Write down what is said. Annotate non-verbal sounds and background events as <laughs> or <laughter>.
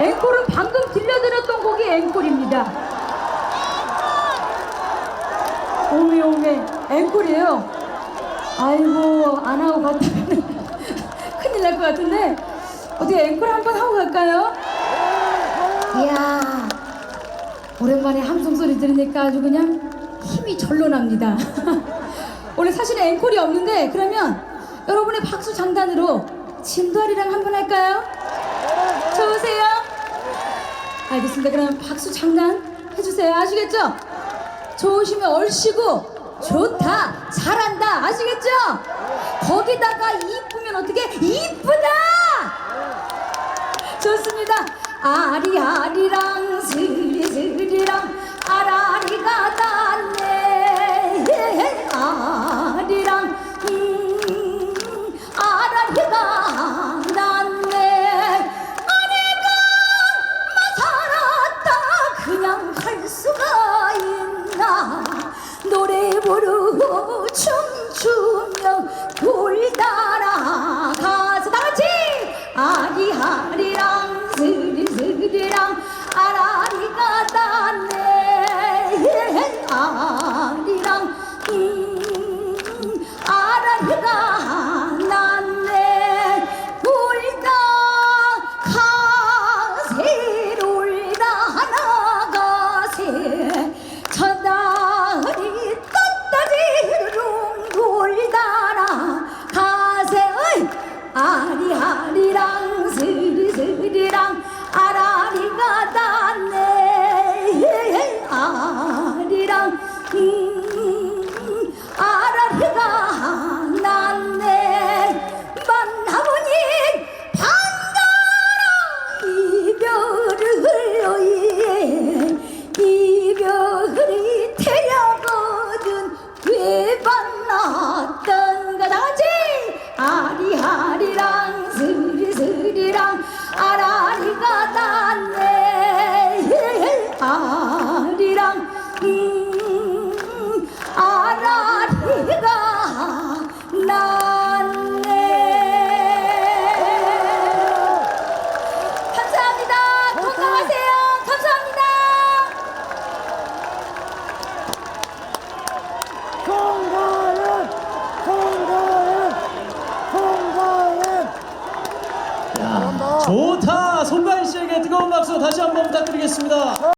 앵콜은 방금 들려드렸던 곡이 앵콜입니다. 오메 오메 앵콜이에요. 아이고 안 하고 갔다면 <laughs> 큰일 날 것 같은데 어떻게 앵콜 한번 하고 갈까요? 이야 오랜만에 함성 소리 들으니까 아주 그냥 힘이 절로 납니다. <laughs> 원래 사실은 앵콜이 없는데 그러면 여러분의 박수 장단으로 진도아리랑 한번 할까요? 알겠습니다. 그럼 박수 장난 해주세요. 아시겠죠? 좋으시면 얼씨구 좋다 잘한다 아시겠죠? 거기다가 이쁘면 어떻게 이쁘다 좋습니다 아리아리랑 갈 수가 있나? 노래 부르고 춤추며 돌따 Araliga'dan 아리랑 음 아라리가 났네 감사합니다. 건강하세요. 감사합니다. 송가연! 송가연! 송가연! 좋다. 송가인 씨에게 뜨거운 박수 다시 한 번 부탁드리겠습니다.